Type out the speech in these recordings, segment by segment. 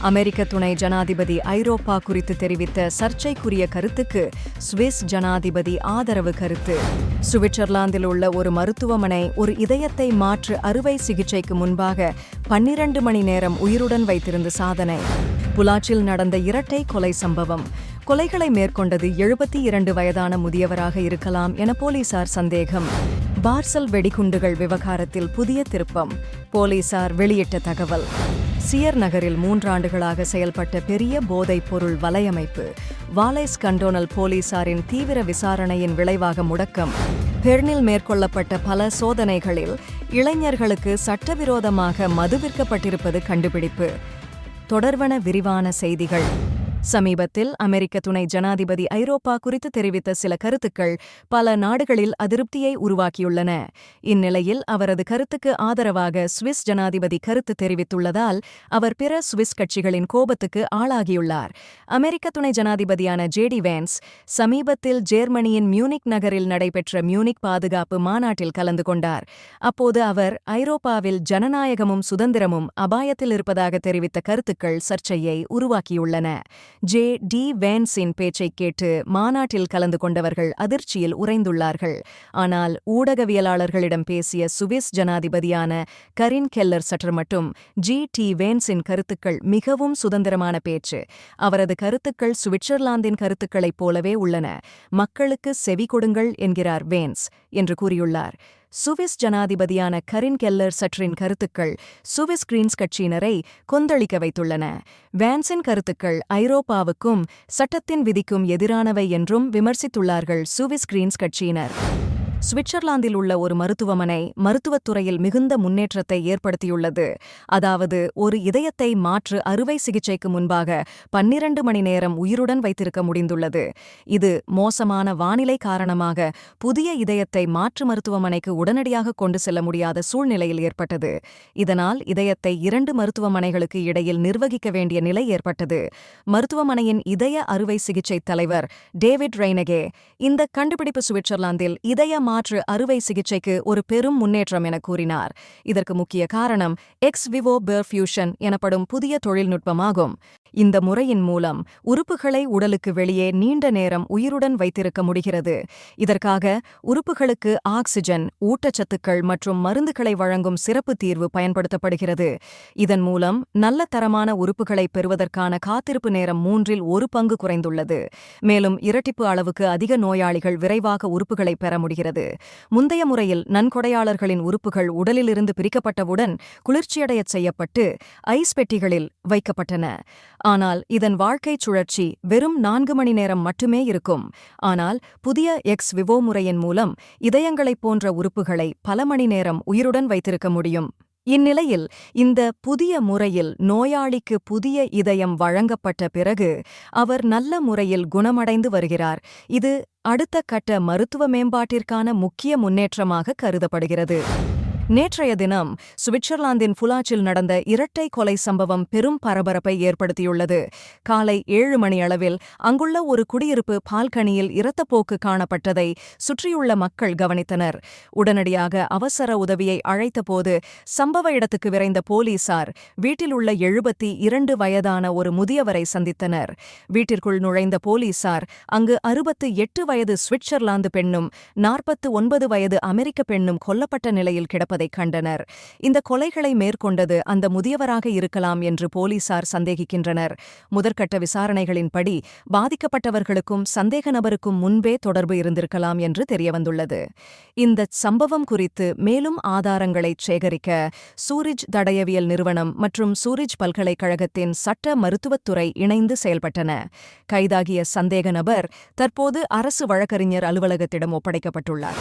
அமெரிக்க துணை ஜனாதிபதி ஐரோப்பா குறித்து தெரிவித்த சர்ச்சைக்குரிய கருத்துக்கு சுவிஸ் ஜனாதிபதி ஆதரவு கருத்து. சுவிட்சர்லாந்தில் உள்ள ஒரு மருத்துவமனை ஒரு இதயத்தை மாற்று அறுவை சிகிச்சைக்கு முன்பாக பன்னிரண்டு மணி நேரம் உயிருடன் வைத்திருந்த சாதனை. புலாச்சில் நடந்த இரட்டை கொலை சம்பவம். கொலைகளை மேற்கொண்டது எழுபத்தி இரண்டு வயதான முதியவராக இருக்கலாம் என போலீசார் சந்தேகம். பார்சல் வெடிகுண்டுகள் விவகாரத்தில் புதிய திருப்பம். போலீசார் வெளியிட்ட தகவல். சியர் நகரில் மூன்றாண்டுகளாக செயல்பட்ட பெரிய போதைப் பொருள் வலையமைப்பு. வாலைஸ் கண்டோனல் போலீசாரின் தீவிர விசாரணையின் விளைவாக முடக்கம். பெர்னில் மேற்கொள்ளப்பட்ட பல சோதனைகளில் இளைஞர்களுக்கு சட்டவிரோதமாக மது விற்கப்பட்டிருப்பது கண்டுபிடிப்பு. தொடர்வன விரிவான செய்திகள். சமீபத்தில் அமெரிக்க துணை ஜனாதிபதி ஐரோப்பா குறித்து தெரிவித்த சில கருத்துக்கள் பல நாடுகளில் அதிருப்தியை உருவாக்கியுள்ளன. இந்நிலையில் அவரது கருத்துக்கு ஆதரவாக சுவிஸ் ஜனாதிபதி கருத்து தெரிவித்துள்ளதால் அவர் பிற சுவிஸ் கட்சிகளின் கோபத்துக்கு ஆளாகியுள்ளார். அமெரிக்க துணை ஜனாதிபதியான ஜேடி வேன்ஸ் சமீபத்தில் ஜேர்மனியின் மியூனிக் நகரில் நடைபெற்ற மியூனிக் பாதுகாப்பு மாநாட்டில் கலந்து கொண்டார். அப்போது அவர் ஐரோப்பாவில் ஜனநாயகமும் சுதந்திரமும் அபாயத்தில் இருப்பதாக தெரிவித்த கருத்துக்கள் சர்ச்சையை உருவாக்கியுள்ளன. ஜே. டி. வேன்ஸின் பேச்சைக் கேட்டு மாநாட்டில் கலந்து கொண்டவர்கள் அதிர்ச்சியில் உறைந்துள்ளார்கள். ஆனால் ஊடகவியலாளர்களிடம் பேசிய சுவிஸ் ஜனாதிபதியான கரின் கெல்லர் சற்று மட்டும் ஜி. டி. வேன்ஸின் கருத்துக்கள் மிகவும் சுதந்திரமான பேச்சு. அவரது கருத்துக்கள் சுவிட்சர்லாந்தின் கருத்துக்களைப் போலவே உள்ளன. மக்களுக்கு செவி கொடுங்கள் என்கிறார் வேன்ஸ் என்று கூறியுள்ளார். சுவிஸ் ஜனாதிபதியான கரின் கெல்லர் சற்றின் கருத்துக்கள் சுவிஸ் கிரீன்ஸ் கட்சியினரை கொந்தளிக்க வைத்துள்ளன. வேன்ஸின் கருத்துக்கள் ஐரோப்பாவுக்கும் சட்டத்தின் விதிக்கும் எதிரானவை என்றும் விமர்சித்துள்ளார்கள் சுவிஸ் கிரீன்ஸ் கட்சியினர். சுவிட்சர்லாந்தில் உள்ள ஒரு மருத்துவமனை மருத்துவத்துறையில் மிகுந்த முன்னேற்றத்தை ஏற்படுத்தியுள்ளது. அதாவது ஒரு இதயத்தை மாற்று அறுவை சிகிச்சைக்கு முன்பாக பன்னிரண்டு மணி நேரம் உயிருடன் வைத்திருக்க முடிந்துள்ளது. இது மோசமான வானிலை காரணமாக புதிய இதயத்தை மாற்று மருத்துவமனைக்கு உடனடியாக கொண்டு செல்ல முடியாத சூழ்நிலையில் ஏற்பட்டது. இதனால் இதயத்தை இரண்டு மருத்துவமனைகளுக்கு இடையில் நிர்வகிக்க வேண்டிய நிலை ஏற்பட்டது. மருத்துவமனையின் இதய அறுவை சிகிச்சை தலைவர் டேவிட் ரெய்னகே இந்த கண்டுபிடிப்பு சுவிட்சர்லாந்தில் இதய மாற்று அறுவை சிகிச்சைக்கு ஒரு பெரும் முன்னேற்றம் என கூறினார். இதற்கு முக்கிய காரணம் எக்ஸ் விவோ பெர்ஃபியூஷன் எனப்படும் புதிய தொழில்நுட்பமாகும். இந்த முறையின் மூலம் உறுப்புகளை உடலுக்கு வெளியே நீண்ட நேரம் உயிருடன் வைத்திருக்க முடிகிறது. இதற்காக உறுப்புகளுக்கு ஆக்சிஜன் ஊட்டச்சத்துக்கள் மற்றும் மருந்துகளை வழங்கும் சிறப்பு தீர்வு பயன்படுத்தப்படுகிறது. இதன் மூலம் நல்ல தரமான உறுப்புகளை பெறுவதற்கான காத்திருப்பு நேரம் மூன்றில் ஒரு பங்கு குறைந்துள்ளது. மேலும் இரட்டிப்பு அளவுக்கு அதிக நோயாளிகள் விரைவாக உறுப்புகளை பெற முடிகிறது. முந்தைய முறையில் நன்கொடையாளர்களின் உறுப்புகள் உடலிலிருந்து பிரிக்கப்பட்டவுடன் குளிர்ச்சியடையச் செய்யப்பட்டு ஐஸ் பெட்டிகளில் வைக்கப்பட்டன. ஆனால் இதன் வாழ்க்கைச் சுழற்சி வெறும் நான்கு மணி நேரம் மட்டுமே இருக்கும். ஆனால் புதிய எக்ஸ் விவோ முறையின் மூலம் இதயங்களைப் போன்ற உறுப்புகளை பல மணி நேரம் உயிருடன் வைத்திருக்க முடியும். இந்நிலையில் இந்த புதிய முறையில் நோயாளிக்கு புதிய இதயம் வழங்கப்பட்ட பிறகு அவர் நல்ல முறையில் குணமடைந்து வருகிறார். இது அடுத்த கட்ட மருத்துவ மேம்பாட்டிற்கான முக்கிய முன்னேற்றமாக கருதப்படுகிறது. நேற்றைய தினம் சுவிட்சர்லாந்தின் புலாச்சில் நடந்த இரட்டை கொலை சம்பவம் பெரும் பரபரப்பை ஏற்படுத்தியுள்ளது. காலை ஏழு மணி அளவில் அங்குள்ள ஒரு குடியிருப்பு பால்கனியில் இரத்தப்போக்கு காணப்பட்டதை சுற்றியுள்ள மக்கள் கவனித்தனர். உடனடியாக அவசர உதவியை அழைத்தபோது சம்பவ இடத்துக்கு விரைந்த போலீசார் வீட்டில் உள்ள எழுபத்தி இரண்டு வயதான ஒரு முதியவரை சந்தித்தனர். வீட்டிற்குள் நுழைந்த போலீசார் அங்கு அறுபத்து எட்டு வயது சுவிட்சர்லாந்து பெண்ணும் நாற்பத்து ஒன்பது வயது அமெரிக்க பெண்ணும் கொல்லப்பட்ட நிலையில் கிடப்பது கண்டனர். இந்த கொலைகளை மேற்கொண்டது அந்த முதியவராக இருக்கலாம் என்று போலீசார் சந்தேகிக்கின்றனர். முதற்கட்ட விசாரணைகளின்படி பாதிக்கப்பட்டவர்களுக்கும் சந்தேக நபருக்கும் முன்பே தொடர்பு இருந்திருக்கலாம் என்று தெரியவந்துள்ளது. இந்த சம்பவம் குறித்து மேலும் ஆதாரங்களை சேகரிக்க சூரிஜ் தடயவியல் நிறுவனம் மற்றும் சூரிஜ் பல்கலைக்கழகத்தின் சட்ட மருத்துவத்துறை இணைந்து செயல்பட்டன. கைதாகிய சந்தேக நபர் தற்போது அரசு வழக்கறிஞர் அலுவலகத்திடம் ஒப்படைக்கப்பட்டுள்ளார்.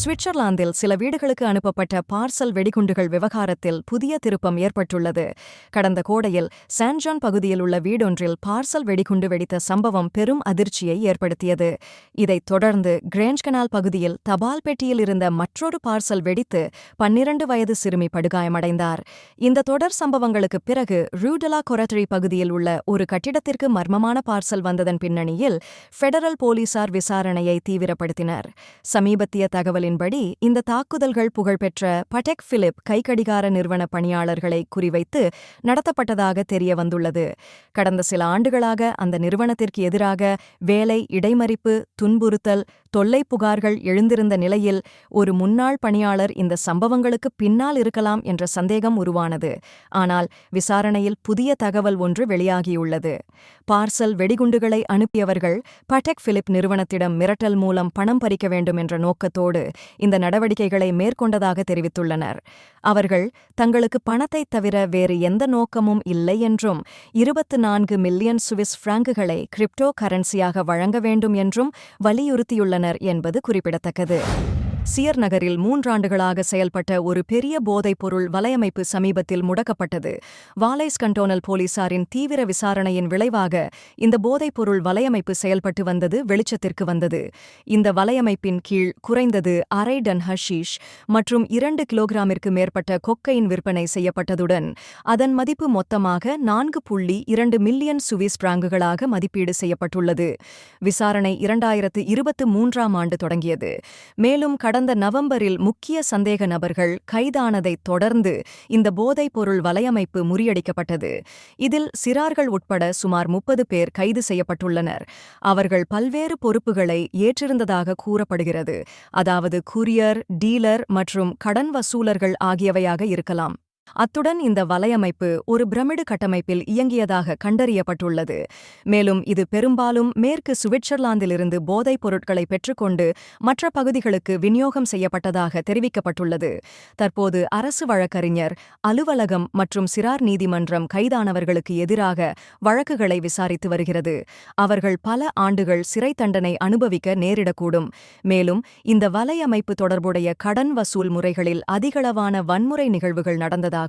சுவிட்சர்லாந்தில் சில வீடுகளுக்கு அனுப்பப்பட்ட பார்சல் வெடிகுண்டுகள் விவகாரத்தில் புதிய திருப்பம் ஏற்பட்டுள்ளது. கடந்த கோடையில் சான்ஜான் பகுதியில் உள்ள வீடொன்றில் பார்சல் வெடிகுண்டு வெடித்த சம்பவம் பெரும் அதிர்ச்சியை ஏற்படுத்தியது. இதைத் தொடர்ந்து கிரேஞ்ச் கனால் பகுதியில் தபால் பெட்டியில் இருந்த மற்றொரு பார்சல் வெடித்து பன்னிரண்டு வயது சிறுமி படுகாயமடைந்தார். இந்த தொடர் சம்பவங்களுக்கு பிறகு ரூடலா கொரட்டரி பகுதியில் உள்ள ஒரு கட்டிடத்திற்கு மர்மமான பார்சல் வந்ததன் பின்னணியில் ஃபெடரல் போலீசார் விசாரணையை தீவிரப்படுத்தினர். சமீபத்திய தகவல் தகவலின்படி இந்த தாக்குதல்கள் புகழ்பெற்ற படெக் பிலிப் கைக்கடிகார நிறுவன பணியாளர்களை குறிவைத்து நடத்தப்பட்டதாக தெரிய வந்துள்ளது கடந்த சில ஆண்டுகளாக அந்த நிறுவனத்திற்கு எதிராக வேலை இடைமறிப்பு துன்புறுத்தல் தொல்லை புகார்கள் எழுந்திருந்த நிலையில் ஒரு முன்னாள் பணியாளர் இந்த சம்பவங்களுக்கு பின்னால் இருக்கலாம் என்ற சந்தேகம் உருவானது. ஆனால் விசாரணையில் புதிய தகவல் ஒன்று வெளியாகியுள்ளது. பார்சல் வெடிகுண்டுகளை அனுப்பியவர்கள் படெக் பிலிப் நிறுவனத்திடம் மிரட்டல் மூலம் பணம் பறிக்க வேண்டும் என்ற நோக்கத்தோடு இந்த நடவடிக்கைகளை மேற்கொண்டதாக தெரிவித்துள்ளனர். அவர்கள் தங்களுக்கு பணத்தைத் தவிர வேறு எந்த நோக்கமும் இல்லை என்றும் இருபத்து நான்கு மில்லியன் சுவிஸ் பிராங்குகளை கிரிப்டோ கரன்சியாக வழங்க வேண்டும் என்றும் வலியுறுத்தியுள்ளனர் என்பது குறிப்பிடத்தக்கது. சியர் நகரில் மூன்றாண்டுகளாக செயல்பட்ட ஒரு பெரிய போதைப் பொருள் வலையமைப்பு சமீபத்தில் முடக்கப்பட்டது. வாலைஸ் கண்டோனல் போலீசாரின் தீவிர விசாரணையின் விளைவாக இந்த போதைப் பொருள் வலையமைப்பு செயல்பட்டு வந்தது வெளிச்சத்திற்கு வந்தது. இந்த வலையமைப்பின் கீழ் குறைந்தது அரை டன் ஹஷீஷ் மற்றும் இரண்டு கிலோகிராமிற்கு மேற்பட்ட கொக்கையின் விற்பனை செய்யப்பட்டதுடன் அதன் மதிப்பு மொத்தமாக நான்கு புள்ளி இரண்டு மில்லியன் சுவிஸ் பிராங்குகளாக மதிப்பீடு செய்யப்பட்டுள்ளது. விசாரணை இரண்டாயிரத்து இருபத்து மூன்றாம் ஆண்டு தொடங்கியது. மேலும் கடந்த நவம்பரில் முக்கிய சந்தேக நபர்கள் கைதானதைத் தொடர்ந்து இந்த போதைப்பொருள் வலையமைப்பு முறியடிக்கப்பட்டது. இதில் சிறார்கள் உட்பட சுமார் முப்பது பேர் கைது செய்யப்பட்டுள்ளனர். அவர்கள் பல்வேறு பொறுப்புகளை ஏற்றிருந்ததாக கூறப்படுகிறது. அதாவது குரியர் டீலர் மற்றும் கடன் வசூலர்கள் ஆகியவையாக இருக்கலாம். அத்துடன் இந்த வலையமைப்பு ஒரு பிரமிடு கட்டமைப்பில் இயங்கியதாக கண்டறியப்பட்டுள்ளது. மேலும் இது பெரும்பாலும் மேற்கு சுவிட்சர்லாந்திலிருந்து போதைப் பொருட்களை பெற்றுக்கொண்டு மற்ற பகுதிகளுக்கு விநியோகம் செய்யப்பட்டதாக தெரிவிக்கப்பட்டுள்ளது. தற்போது அரசு வழக்கறிஞர் அலுவலகம் மற்றும் சிறார் நீதிமன்றம் கைதானவர்களுக்கு எதிராக வழக்குகளை விசாரித்து வருகிறது. அவர்கள் பல ஆண்டுகள் சிறை தண்டனை அனுபவிக்க நேரிடக்கூடும். மேலும் இந்த வலையமைப்பு தொடர்புடைய கடன் வசூல் முறைகளில் அதிகளவான வன்முறை நிகழ்வுகள் நடந்ததாக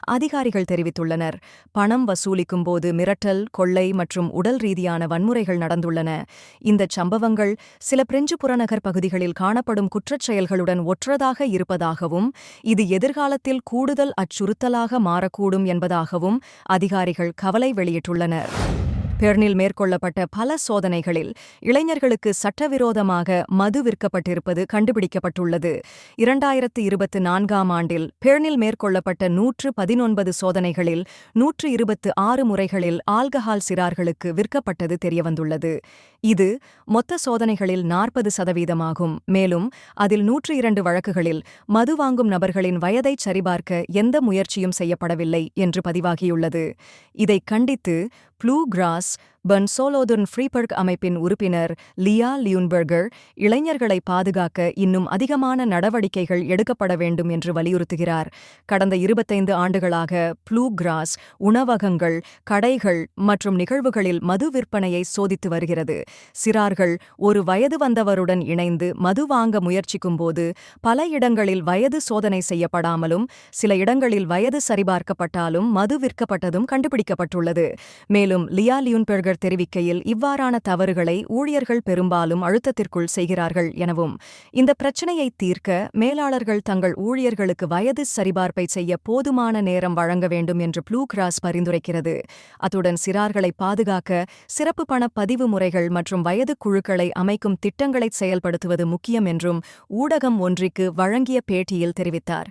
அதிகாரிகள் தெரிவித்துள்ளனர். பணம் வசூலிக்கும் போது மிரட்டல் கொள்ளை மற்றும் உடல் ரீதியான வன்முறைகள் நடந்துள்ளன. இந்த சம்பவங்கள் சில பிரெஞ்சு புறநகர் பகுதிகளில் காணப்படும் குற்றச் செயல்களுடன் ஒற்றதாக இருப்பதாகவும் இது எதிர்காலத்தில் கூடுதல் அச்சுறுத்தலாக மாறக்கூடும் என்பதாகவும் அதிகாரிகள் கவலை வெளியிட்டுள்ளனர். பெர்னில் மேற்கொள்ளப்பட்ட பல சோதனைகளில் இளைஞர்களுக்கு சட்டவிரோதமாக மது விற்கப்பட்டிருப்பது கண்டுபிடிக்கப்பட்டுள்ளது. இரண்டாயிரத்து இருபத்து நான்காம் ஆண்டில் பெர்னில் மேற்கொள்ளப்பட்ட நூற்று பதினொன்பது சோதனைகளில் நூற்று இருபத்து ஆறு முறைகளில் ஆல்கஹால் சிறார்களுக்கு விற்கப்பட்டது தெரியவந்துள்ளது. இது மொத்த சோதனைகளில் நாற்பது சதவீதமாகும். மேலும் அதில் நூற்று இரண்டு வழக்குகளில் மது வாங்கும் நபர்களின் வயதைச் சரிபார்க்க எந்த முயற்சியும் செய்யப்படவில்லை என்று பதிவாகியுள்ளது. இதைக் கண்டித்து ப்ளூ கிராஸ் பன்சோலோதுன் ஃப்ரீபர்க் அமைப்பின் உறுப்பினர் லியா லியூன்பர்கர் இளைஞர்களை பாதுகாக்க இன்னும் அதிகமான நடவடிக்கைகள் எடுக்கப்பட வேண்டும் என்று வலியுறுத்துகிறார். கடந்த இருபத்தைந்து ஆண்டுகளாக ப்ளூ கிராஸ் உணவகங்கள் கடைகள் மற்றும் நிகழ்வுகளில் மது விற்பனையை சோதித்து வருகிறது. சிறார்கள் ஒரு வயது வந்தவருடன் இணைந்து மது வாங்க முயற்சிக்கும்போது பல இடங்களில் வயது சோதனை செய்யப்படாமலும் சில இடங்களில் வயது சரிபார்க்கப்பட்டாலும் மது விற்கப்பட்டதும் கண்டுபிடிக்கப்பட்டுள்ளது. மேலும் லியா லியூன்பெர்கர் தெரிவிக்கையில் இவ்வாறான தவறுகளை ஊழியர்கள் பெரும்பாலும் அழுத்தத்திற்குள் செய்கிறார்கள் எனவும் இந்த பிரச்சினையை தீர்க்க மேலாளர்கள் தங்கள் ஊழியர்களுக்கு வயது சரிபார்ப்பை செய்ய போதுமான நேரம் வழங்க வேண்டும் என்று ப்ளூ கிராஸ் பரிந்துரைக்கிறது. அத்துடன் சிறார்களை பாதுகாக்க சிறப்பு பண பதிவு முறைகள் மற்றும் வயது குழுக்களை அமைக்கும் திட்டங்களை செயல்படுத்துவது முக்கியம் என்றும் ஊடகம் ஒன்றிற்கு வழங்கிய பேட்டியில் தெரிவித்தார்.